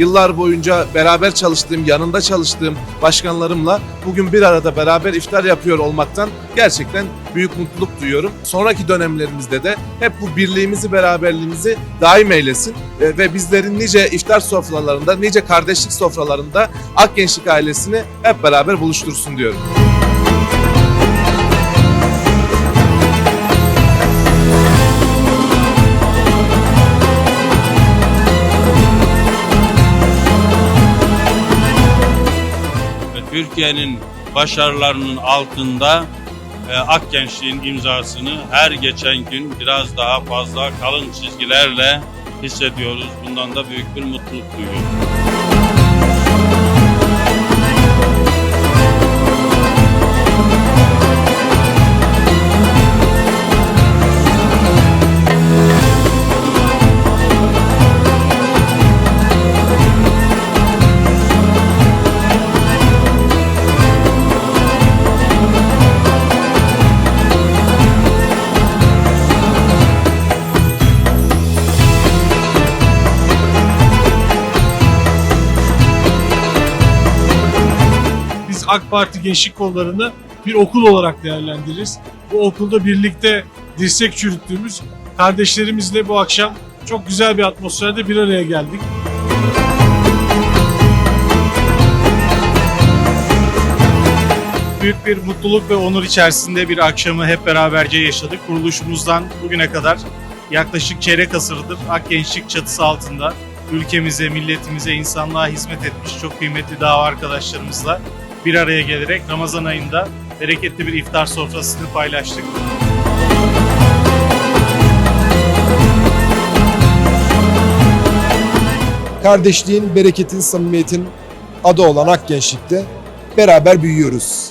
yıllar boyunca beraber çalıştığım, yanında çalıştığım başkanlarımla bugün bir arada beraber iftar yapıyor olmaktan gerçekten büyük mutluluk duyuyorum. Sonraki dönemlerimizde de hep bu birliğimizi, beraberliğimizi daim eylesin E, ve bizlerin nice iftar sofralarında, nice kardeşlik sofralarında Akgençlik ailesini hep beraber buluştursun diyorum. Türkiye'nin başarılarının altında e, Akgençliğin imzasını her geçen gün biraz daha fazla kalın çizgilerle hissediyoruz. Bundan da büyük bir mutluluk duyuyoruz. AK Parti Gençlik Kolları'nı bir okul olarak değerlendiririz. Bu okulda birlikte dirsek çürüttüğümüz kardeşlerimizle bu akşam çok güzel bir atmosferde bir araya geldik. Büyük bir mutluluk ve onur içerisinde bir akşamı hep beraberce yaşadık. Kuruluşumuzdan bugüne kadar yaklaşık çeyrek asırdır Ak Gençlik çatısı altında ülkemize, milletimize, insanlığa hizmet etmiş çok kıymetli dava arkadaşlarımızla bir araya gelerek Ramazan ayında bereketli bir iftar sofrasını paylaştık. kardeşliğin, bereketin, samimiyetin adı olan Ak Gençlik'te beraber büyüyoruz.